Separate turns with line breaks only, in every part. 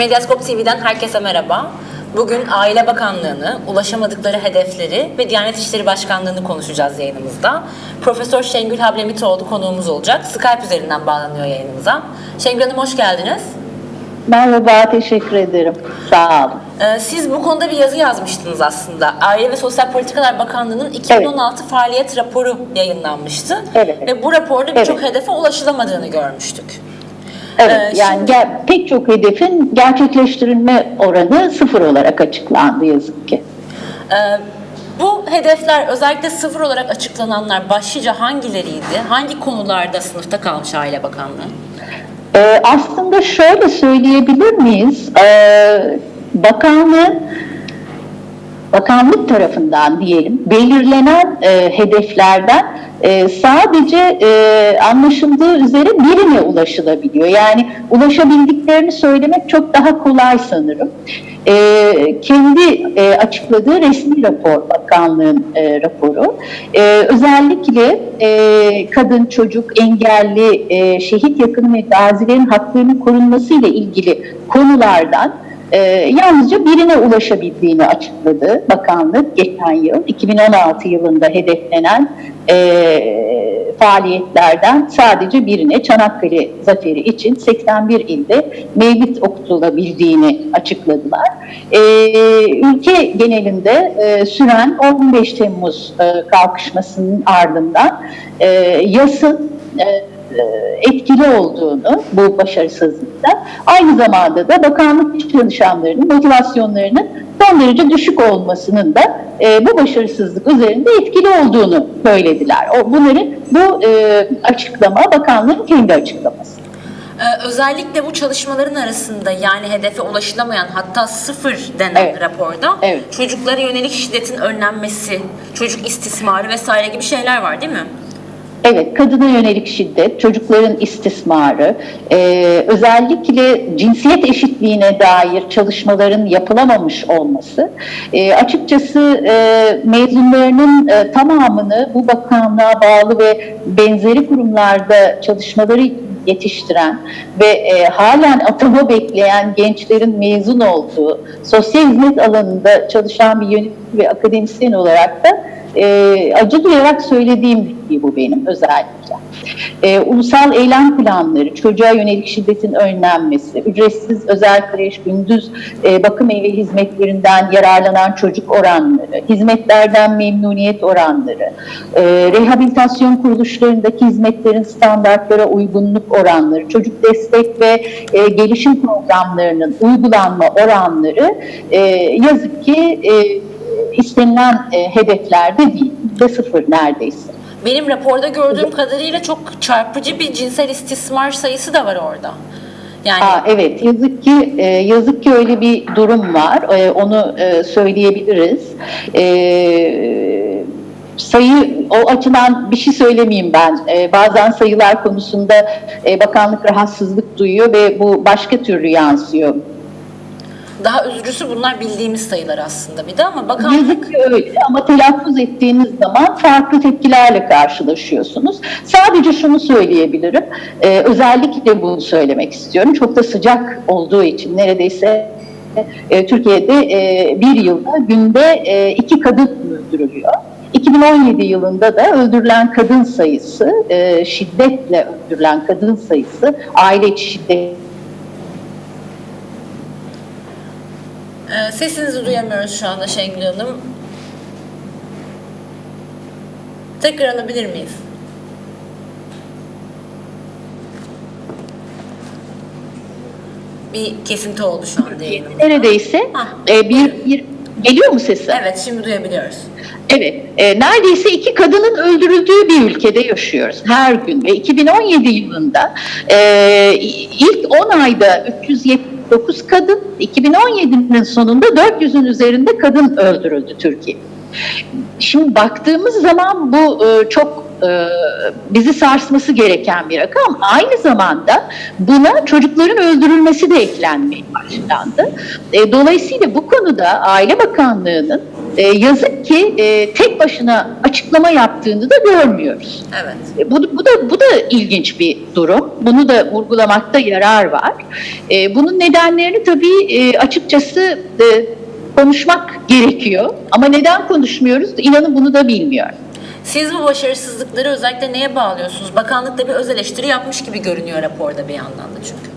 Medyaskop TV'den herkese merhaba. Bugün Aile Bakanlığı'nı, ulaşamadıkları hedefleri ve Diyanet İşleri Başkanlığı'nı konuşacağız yayınımızda. Profesör Şengül Hablemitoğlu konuğumuz olacak. Skype üzerinden bağlanıyor yayınımıza. Şengül Hanım hoş geldiniz.
Merhaba, teşekkür ederim. Sağ olun.
Ee, Siz bu konuda bir yazı yazmıştınız aslında. Aile ve Sosyal Politikalar Bakanlığı'nın 2016 faaliyet raporu yayınlanmıştı.
Evet.
Ve bu raporda birçok
Evet.
hedefe ulaşılamadığını görmüştük.
Evet,
Ee,
yani
şimdi-
ger- pek çok hedefin gerçekleştirilme oranı sıfır olarak açıklandı yazık ki.
Ee, bu hedefler özellikle sıfır olarak açıklananlar başlıca hangileriydi? Hangi konularda sınıfta kalmış Aile Bakanlığı?
Ee, aslında şöyle söyleyebilir miyiz? Ee, bakanlığın bakanlık tarafından diyelim belirlenen e, hedeflerden e, sadece e, anlaşıldığı üzere birine ulaşılabiliyor. Yani ulaşabildiklerini söylemek çok daha kolay sanırım. E, kendi e, açıkladığı resmi rapor, bakanlığın e, raporu. E, özellikle e, kadın, çocuk, engelli, e, şehit yakını ve gazilerin haklarının korunması ile ilgili konulardan e, yalnızca birine ulaşabildiğini açıkladı bakanlık geçen yıl. 2016 yılında hedeflenen e, faaliyetlerden sadece birine Çanakkale Zaferi için 81 ilde mevlid okutulabildiğini açıkladılar. E, ülke genelinde e, süren 15 Temmuz e, kalkışmasının ardından e, yasın e, etkili olduğunu bu başarısızlıkta aynı zamanda da bakanlık çalışanlarının motivasyonlarının son derece düşük olmasının da e, bu başarısızlık üzerinde etkili olduğunu söylediler. O, bunların bu e, açıklama bakanlığın kendi açıklaması.
Ee, özellikle bu çalışmaların arasında yani hedefe ulaşılamayan hatta sıfır denen
Evet.
raporda
Evet.
çocuklara yönelik şiddetin önlenmesi, çocuk istismarı vesaire gibi şeyler var değil mi?
Evet, kadına yönelik şiddet, çocukların istismarı, e, özellikle cinsiyet eşitliğine dair çalışmaların yapılamamış olması, e, açıkçası e, mezunlarının e, tamamını bu bakanlığa bağlı ve benzeri kurumlarda çalışmaları yetiştiren ve e, halen atama bekleyen gençlerin mezun olduğu sosyal hizmet alanında çalışan bir yönetici ve akademisyen olarak da e, acı duyarak söylediğim bir şey bu benim özellikle. E, ulusal eylem planları, çocuğa yönelik şiddetin önlenmesi, ücretsiz özel kreş, gündüz e, bakım evi hizmetlerinden yararlanan çocuk oranları, hizmetlerden memnuniyet oranları, e, rehabilitasyon kuruluşlarındaki hizmetlerin standartlara uygunluk oranları, çocuk destek ve e, gelişim programlarının uygulanma oranları e, yazık ki e, istenilen e, hedeflerde değil. De sıfır neredeyse.
Benim raporda gördüğüm kadarıyla çok çarpıcı bir cinsel istismar sayısı da var orada. Yani
Aa, evet yazık ki e, yazık ki öyle bir durum var. E, onu e, söyleyebiliriz. E, sayı o açıdan bir şey söylemeyeyim ben. E, bazen sayılar konusunda e, bakanlık rahatsızlık duyuyor ve bu başka türlü yansıyor.
Daha üzücüsü bunlar bildiğimiz sayılar aslında bir de ama bakanlık
Yazık ki öyle ama telaffuz ettiğiniz zaman farklı tepkilerle karşılaşıyorsunuz. Sadece şunu söyleyebilirim, e, özellikle bunu söylemek istiyorum. Çok da sıcak olduğu için neredeyse e, Türkiye'de e, bir yılda günde e, iki kadın öldürülüyor. 2017 yılında da öldürülen kadın sayısı, e, şiddetle öldürülen kadın sayısı, aile içi şiddet
Ee, sesinizi duyamıyoruz şu anda Şengül Hanım. Tekrar alabilir miyiz? Bir kesinti oldu şu anda yayınımızda.
neredeyse
Hah.
e, bir, bir geliyor mu sesi?
Evet şimdi duyabiliyoruz.
Evet, e, neredeyse iki kadının öldürüldüğü bir ülkede yaşıyoruz her gün ve 2017 yılında e, ilk 10 ayda 379 kadın, 2017'nin sonunda 400'ün üzerinde kadın öldürüldü Türkiye. Şimdi baktığımız zaman bu e, çok e, bizi sarsması gereken bir rakam. Aynı zamanda buna çocukların öldürülmesi de eklenmeye başlandı. E, dolayısıyla bu konuda Aile Bakanlığı'nın e, yazık ki e, tek başına açıklama yaptığını da görmüyoruz.
Evet.
E, Bu, bu da bu da ilginç bir durum. Bunu da vurgulamakta yarar var. E, bunun nedenlerini tabii e, açıkçası e, konuşmak gerekiyor. Ama neden konuşmuyoruz? İnanın bunu da bilmiyorum.
Siz bu başarısızlıkları özellikle neye bağlıyorsunuz? Bakanlık da bir öz eleştiri yapmış gibi görünüyor raporda bir yandan da çünkü.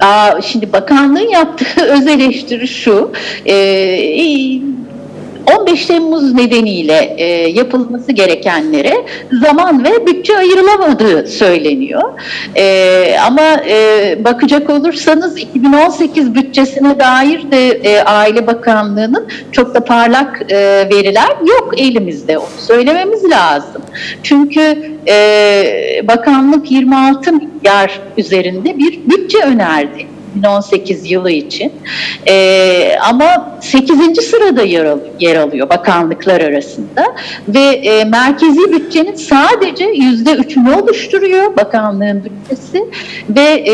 Aa, şimdi bakanlığın yaptığı öz eleştiri şu. e, 15 Temmuz nedeniyle e, yapılması gerekenlere zaman ve bütçe ayrılamadığı söyleniyor. E, ama e, bakacak olursanız 2018 bütçesine dair de e, Aile Bakanlığı'nın çok da parlak e, veriler yok elimizde. Onu söylememiz lazım. Çünkü e, bakanlık 26 milyar üzerinde bir bütçe önerdi. 2018 yılı için. Ee, ama 8. sırada yer, al- yer alıyor bakanlıklar arasında ve e, merkezi bütçenin sadece yüzde üçünü oluşturuyor bakanlığın bütçesi ve e,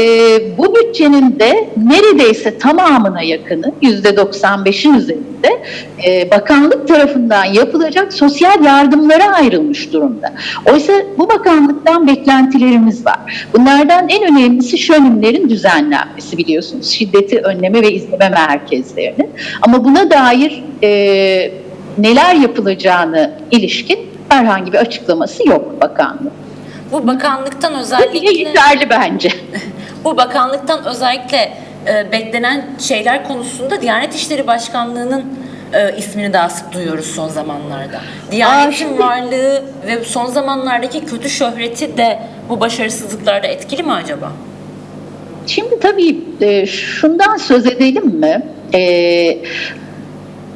bu bütçenin de neredeyse tamamına yakını yüzde 95'in üzerinde e, bakanlık tarafından yapılacak sosyal yardımlara ayrılmış durumda. Oysa bu bakanlıktan beklentilerimiz var. Bunlardan en önemlisi şönümlerin düzenlenmesi biliyorsunuz. Şiddeti önleme ve izleme merkezlerinin. Ama buna dair e, neler yapılacağını ilişkin herhangi bir açıklaması yok bakanlığın.
Bu bakanlıktan
Bu
özellikle
yeterli bence.
bu bakanlıktan özellikle e, beklenen şeyler konusunda Diyanet İşleri Başkanlığı'nın e, ismini daha sık duyuyoruz son zamanlarda. Diyanet'in
şimdi-
varlığı ve son zamanlardaki kötü şöhreti de bu başarısızlıklarda etkili mi acaba?
Şimdi tabii e, şundan söz edelim mi? E,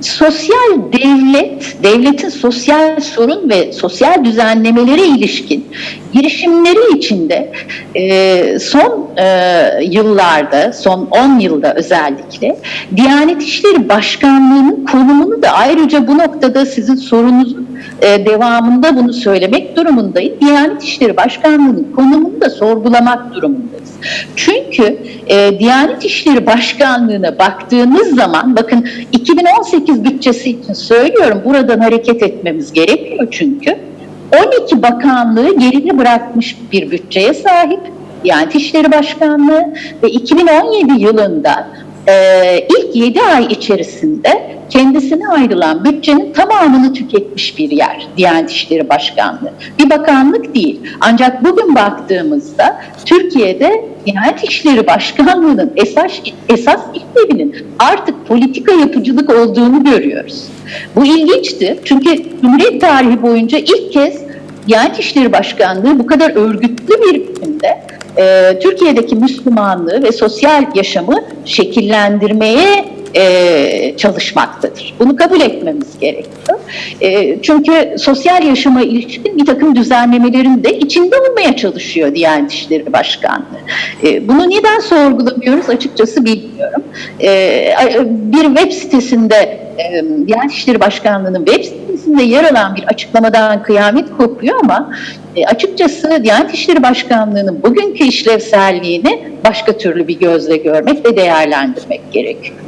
sosyal devlet, devletin sosyal sorun ve sosyal düzenlemelere ilişkin girişimleri içinde e, son e, yıllarda, son 10 yılda özellikle Diyanet İşleri Başkanlığı'nın konumunu da ayrıca bu noktada sizin sorunuzun e, devamında bunu söylemek durumundayım. Diyanet İşleri Başkanlığı'nın konumunu da sorgulamak durumundayız. Çünkü e, Diyanet İşleri Başkanlığı'na baktığınız zaman bakın 2018 bütçesi için söylüyorum buradan hareket etmemiz gerekiyor çünkü. 12 bakanlığı geride bırakmış bir bütçeye sahip Diyanet İşleri Başkanlığı ve 2017 yılında e, ilk 7 ay içerisinde kendisine ayrılan bütçenin tamamını tüketmiş bir yer Diyanet İşleri Başkanlığı. Bir bakanlık değil. Ancak bugün baktığımızda Türkiye'de Diyanet İşleri Başkanlığı'nın esas, esas işlevinin artık politika yapıcılık olduğunu görüyoruz. Bu ilginçtir. Çünkü Cumhuriyet tarihi boyunca ilk kez Diyanet İşleri Başkanlığı bu kadar örgütlü bir biçimde e, Türkiye'deki Müslümanlığı ve sosyal yaşamı şekillendirmeye e, çalışmaktadır. Bunu kabul etmemiz gerekiyor. E, çünkü sosyal yaşama ilişkin bir takım düzenlemelerin de içinde olmaya çalışıyor Diyanet İşleri Başkanlığı. E, bunu neden sorgulamıyoruz açıkçası bilmiyorum. E, bir web sitesinde e, Diyanet İşleri Başkanlığı'nın web sitesinde yer alan bir açıklamadan kıyamet kopuyor ama e, açıkçası Diyanet İşleri Başkanlığı'nın bugünkü işlevselliğini başka türlü bir gözle görmek ve değerlendirmek gerekiyor.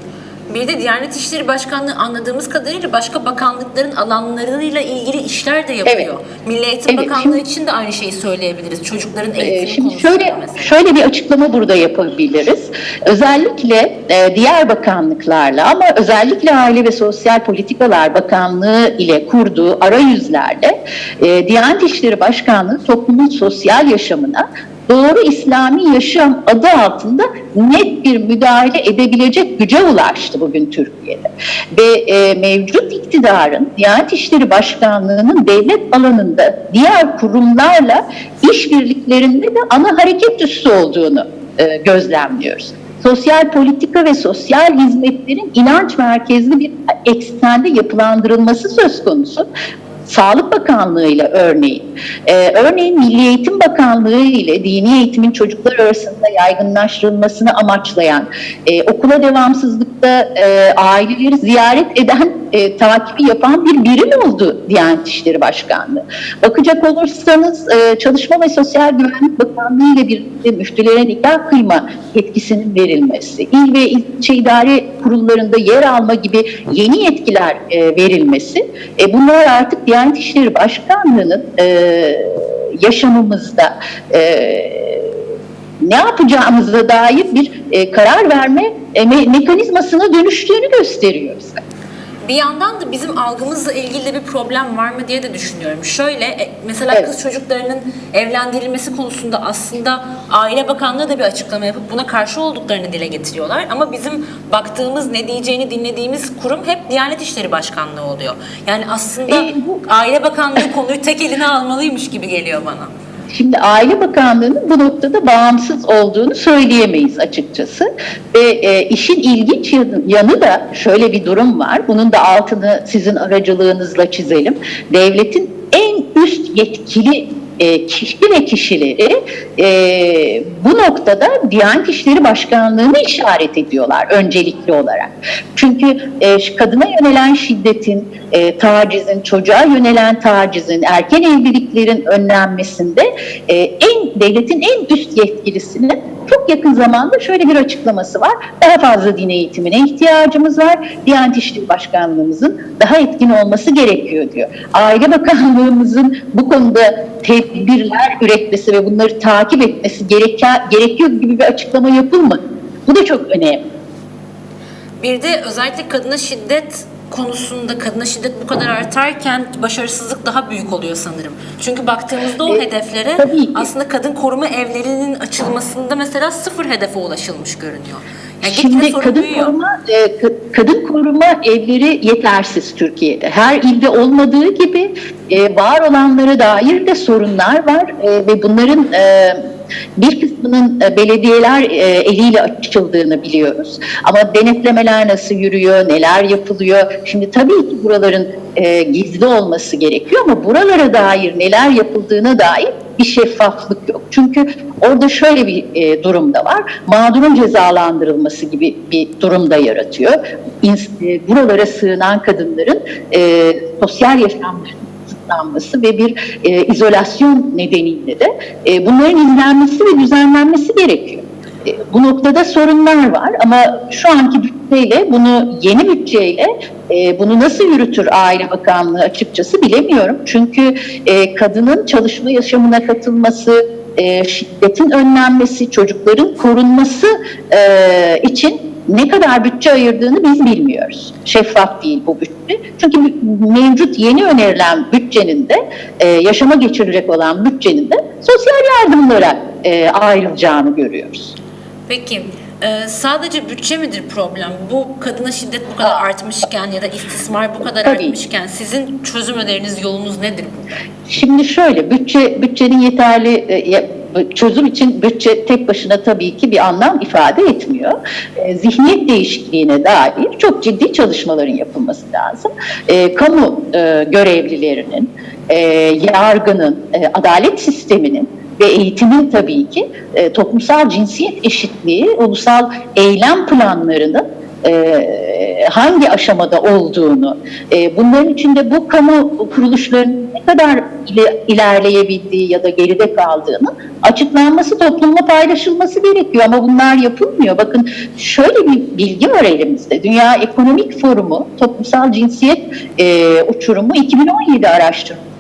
Bir de Diyanet İşleri Başkanlığı anladığımız kadarıyla başka bakanlıkların alanlarıyla ilgili işler de yapıyor.
Evet.
Milli Eğitim
Evet,
Bakanlığı
şimdi-
için de aynı şeyi söyleyebiliriz. Çocukların
Ee,
eğitimi
Şimdi
konusunda
şöyle
mesela.
şöyle bir açıklama burada yapabiliriz. Özellikle e, diğer bakanlıklarla ama özellikle Aile ve Sosyal Politikalar Bakanlığı ile kurduğu arayüzlerle e, Diyanet İşleri Başkanlığı toplumun sosyal yaşamına doğru İslami yaşam adı altında net bir müdahale edebilecek güce ulaştı bugün Türkiye'de. Ve e, mevcut iktidarın Diyanet İşleri Başkanlığı'nın devlet alanında diğer kurumlarla işbirliklerinde de ana hareket üssü olduğunu e, gözlemliyoruz. Sosyal politika ve sosyal hizmetlerin inanç merkezli bir eksende yapılandırılması söz konusu. Sağlık Bakanlığı ile örneğin, e, örneğin Milli Eğitim Bakanlığı ile dini eğitimin çocuklar arasında yaygınlaştırılmasını amaçlayan, e, okula devamsızlıkta e, aileleri ziyaret eden, e, takibi yapan bir birim oldu Diyanet İşleri Başkanlığı. Bakacak olursanız e, Çalışma ve Sosyal Güvenlik Bakanlığı ile birlikte müftülere nikah kıyma yetkisinin verilmesi, il ve ilçe idare kurullarında yer alma gibi yeni yetkiler e, verilmesi, e, bunlar artık Diyanet İşleri Başkanlığı'nın e, yaşamımızda e, ne yapacağımıza dair bir e, karar verme e, me- mekanizmasına dönüştüğünü gösteriyor bize.
Bir yandan da bizim algımızla ilgili de bir problem var mı diye de düşünüyorum. Şöyle e, mesela
Evet.
kız çocuklarının evlendirilmesi konusunda aslında Aile Bakanlığı da bir açıklama yapıp buna karşı olduklarını dile getiriyorlar. Ama bizim baktığımız, ne diyeceğini dinlediğimiz kurum hep Diyanet İşleri Başkanlığı oluyor. Yani aslında
E,
Aile Bakanlığı konuyu tek eline almalıymış gibi geliyor bana.
Şimdi Aile Bakanlığı'nın bu noktada bağımsız olduğunu söyleyemeyiz açıkçası. Ve e, işin ilginç yanı, da şöyle bir durum var. Bunun da altını sizin aracılığınızla çizelim. Devletin en üst yetkili e, kişi kişileri e, bu noktada Diyanet İşleri Başkanlığı'nı işaret ediyorlar öncelikli olarak. Çünkü e, kadına yönelen şiddetin, e, tacizin, çocuğa yönelen tacizin, erken evliliklerin önlenmesinde e, en devletin en üst yetkilisinin çok yakın zamanda şöyle bir açıklaması var. Daha fazla din eğitimine ihtiyacımız var. Diyanet İşleri Başkanlığımızın daha etkin olması gerekiyor diyor. Aile Bakanlığımızın bu konuda tedbirler üretmesi ve bunları takip etmesi gereken, gerekiyor gibi bir açıklama yapılmadı. Bu da çok önemli.
Bir de özellikle kadına şiddet konusunda kadına şiddet bu kadar artarken başarısızlık daha büyük oluyor sanırım. Çünkü baktığımızda o
E,
hedeflere aslında kadın koruma evlerinin açılmasında mesela sıfır hedefe ulaşılmış görünüyor. Yani
Şimdi kadın
büyüyor.
koruma e, ka- kadın koruma evleri yetersiz Türkiye'de. Her ilde olmadığı gibi e, var olanlara dair de sorunlar var E, ve bunların e, bir kısmının e, belediyeler e, eliyle açıldığını biliyoruz. Ama denetlemeler nasıl yürüyor, neler yapılıyor? Şimdi tabii ki buraların e, gizli olması gerekiyor ama buralara dair neler yapıldığına dair bir şeffaflık yok. Çünkü orada şöyle bir e, durum da var. Mağdurun cezalandırılması gibi bir durum da yaratıyor. İns- e, buralara sığınan kadınların e, sosyal yaşamlarının kısıtlanması ve bir e, izolasyon nedeniyle de e, bunların izlenmesi ve düzenlenmesi gerekiyor. E, Bu noktada sorunlar var ama şu anki bütçeyle bunu yeni bütçeyle e, bunu nasıl yürütür Aile Bakanlığı açıkçası bilemiyorum. Çünkü e, kadının çalışma yaşamına katılması, e, şiddetin önlenmesi, çocukların korunması e, için ne kadar bütçe ayırdığını biz bilmiyoruz. Şeffaf değil bu bütçe. Çünkü mevcut yeni önerilen bütçenin de e, yaşama geçirilecek olan bütçenin de sosyal yardımlara e, ayrılacağını görüyoruz.
Peki e, sadece bütçe midir problem? Bu kadına şiddet bu kadar artmışken ya da istismar bu kadar
Tabii.
artmışken sizin çözüm öneriniz yolunuz nedir?
Şimdi şöyle bütçe bütçenin yeterli e, çözüm için bütçe tek başına tabii ki bir anlam ifade etmiyor. E, zihniyet değişikliğine dair çok ciddi çalışmaların yapılması lazım. E, kamu e, görevlilerinin, yargının, adalet sisteminin ve eğitimin tabii ki toplumsal cinsiyet eşitliği, ulusal eylem planlarının e, hangi aşamada olduğunu, e, bunların içinde bu kamu kuruluşlarının ne kadar ile- ilerleyebildiği ya da geride kaldığını açıklanması, toplumla paylaşılması gerekiyor ama bunlar yapılmıyor. Bakın şöyle bir bilgi var elimizde. Dünya Ekonomik Forumu Toplumsal Cinsiyet e, Uçurumu 2017 araştırmasında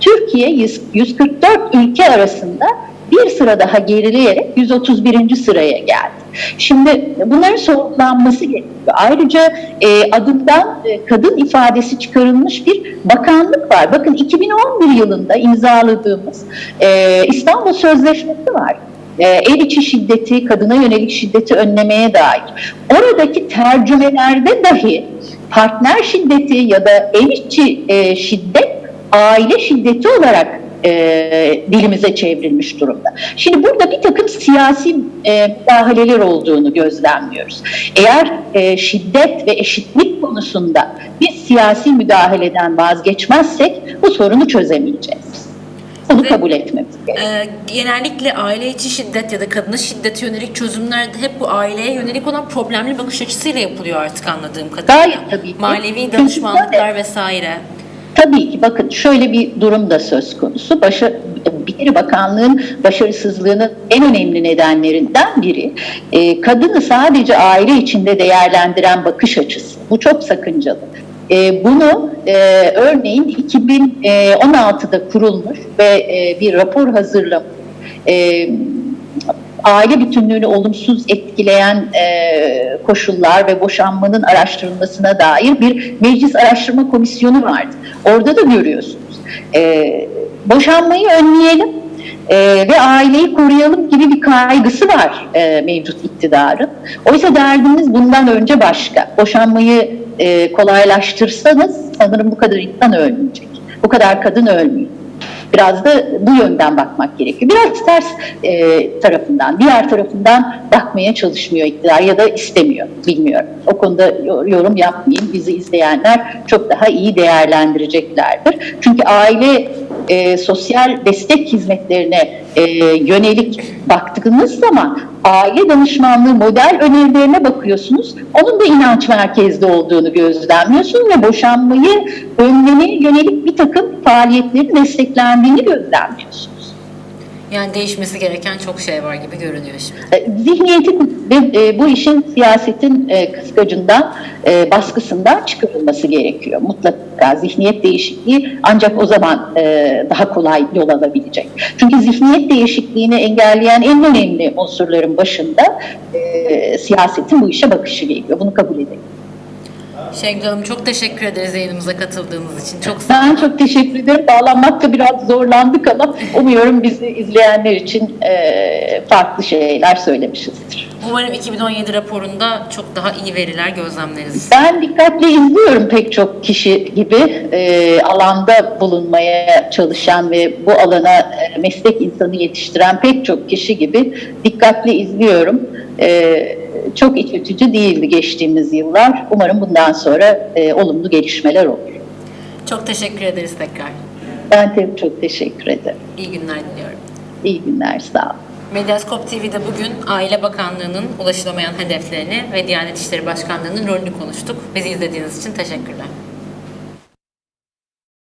Türkiye 100 144 ülke arasında bir sıra daha gerileyerek 131. sıraya geldi. Şimdi bunların sorgulanması gerekiyor. Ayrıca e, adından e, kadın ifadesi çıkarılmış bir bakanlık var. Bakın 2011 yılında imzaladığımız e, İstanbul Sözleşmesi var. E, ev içi şiddeti, kadına yönelik şiddeti önlemeye dair. Oradaki tercümelerde dahi partner şiddeti ya da ev içi e, şiddet aile şiddeti olarak e, dilimize çevrilmiş durumda. Şimdi burada bir takım siyasi e, müdahaleler olduğunu gözlemliyoruz. Eğer e, şiddet ve eşitlik konusunda biz siyasi müdahaleden vazgeçmezsek bu sorunu çözemeyeceğiz. Bunu
Ve-
kabul etmemiz gerekiyor.
Ee, genellikle aile içi şiddet ya da kadına şiddete yönelik çözümler hep bu aileye yönelik olan problemli bakış açısıyla yapılıyor artık anladığım kadarıyla.
Gayet tabii ki.
Manevi danışmanlıklar vesaire.
Tabii ki bakın şöyle bir durum da söz konusu. Başa, bir bakanlığın başarısızlığının en önemli nedenlerinden biri e, kadını sadece aile içinde değerlendiren bakış açısı. Bu çok sakıncalı. E, bunu e, örneğin 2016'da kurulmuş ve e, bir rapor hazırlamış. E, aile bütünlüğünü olumsuz etkileyen e, koşullar ve boşanmanın araştırılmasına dair bir meclis araştırma komisyonu vardı. Orada da görüyorsunuz. E, boşanmayı önleyelim e, ve aileyi koruyalım gibi bir kaygısı var e, mevcut iktidarın. Oysa derdimiz bundan önce başka. Boşanmayı e, kolaylaştırsanız sanırım bu kadar insan ölmeyecek. Bu kadar kadın ölmeyecek. Biraz da bu yönden bakmak gerekiyor. Biraz ters e, tarafından, diğer tarafından bakmaya çalışmıyor iktidar ya da istemiyor, bilmiyorum. O konuda yo- yorum yapmayayım. Bizi izleyenler çok daha iyi değerlendireceklerdir. Çünkü aile e, sosyal destek hizmetlerine e, yönelik baktığınız zaman aile danışmanlığı model önerilerine bakıyorsunuz. Onun da inanç merkezli olduğunu gözlemliyorsunuz ve boşanmayı önlemeye yönelik bir takım faaliyetlerin desteklendiğini gözlemliyorsunuz.
Yani değişmesi gereken çok şey var gibi görünüyor şimdi.
E, Zihniyetin ve e, bu işin siyasetin e, kıskacından, baskısından çıkarılması gerekiyor. Mutlaka zihniyet değişikliği ancak o zaman daha kolay yol alabilecek. Çünkü zihniyet değişikliğini engelleyen en önemli unsurların başında siyasetin bu işe bakışı geliyor. Bunu kabul edelim.
Şengül Hanım çok teşekkür ederiz yayınımıza katıldığınız için. Çok sağ
Ben çok teşekkür ederim. Bağlanmakta biraz zorlandık ama umuyorum bizi izleyenler için e, farklı şeyler söylemişizdir.
Umarım 2017 raporunda çok daha iyi veriler gözlemleriz.
Ben dikkatle izliyorum pek çok kişi gibi e, alanda bulunmaya çalışan ve bu alana e, meslek insanı yetiştiren pek çok kişi gibi dikkatle izliyorum. E, çok iç açıcı değildi geçtiğimiz yıllar. Umarım bundan sonra e, olumlu gelişmeler olur.
Çok teşekkür ederiz tekrar.
Ben de çok teşekkür ederim.
İyi günler diliyorum.
İyi günler, sağ olun.
Medyaskop TV'de bugün Aile Bakanlığı'nın ulaşılamayan hedeflerini ve Diyanet İşleri Başkanlığı'nın rolünü konuştuk. Bizi izlediğiniz için teşekkürler.